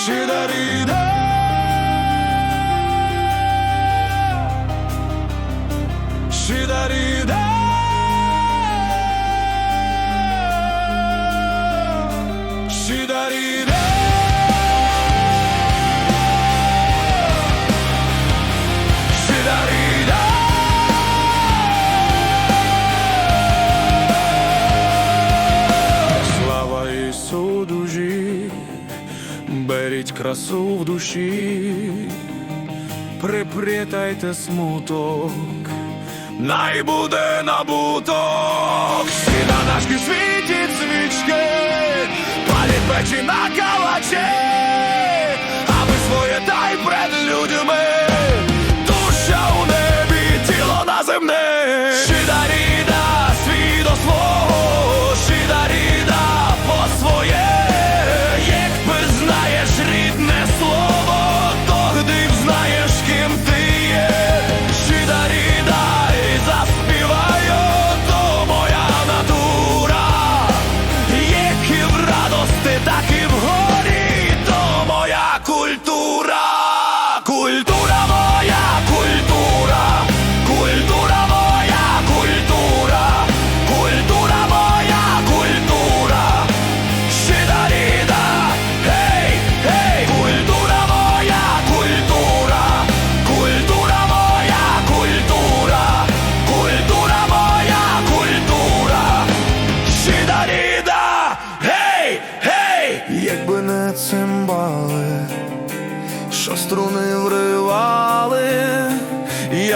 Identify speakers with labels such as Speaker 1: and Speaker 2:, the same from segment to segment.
Speaker 1: She that he красу в душі, припрятайте смуток, най буде набуток, Сніданашки світять свічки, паліть печі на калачі, аби своє дай пред людьми, душа у небі, тіло на землі.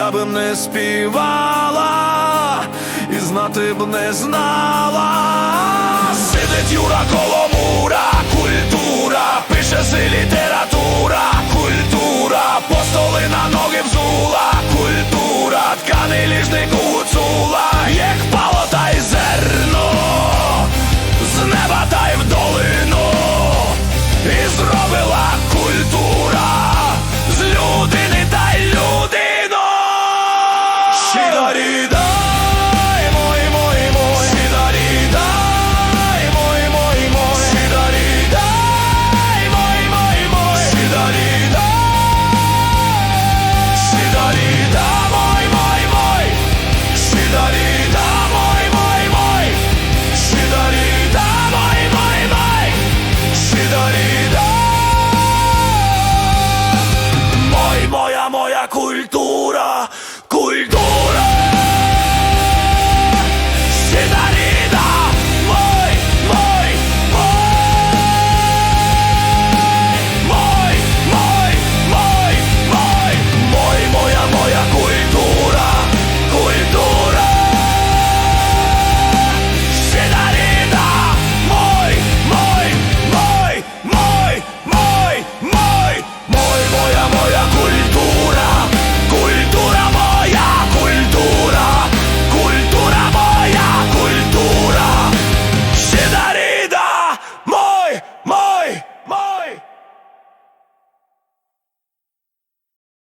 Speaker 1: я б не співала, і знати б не знала.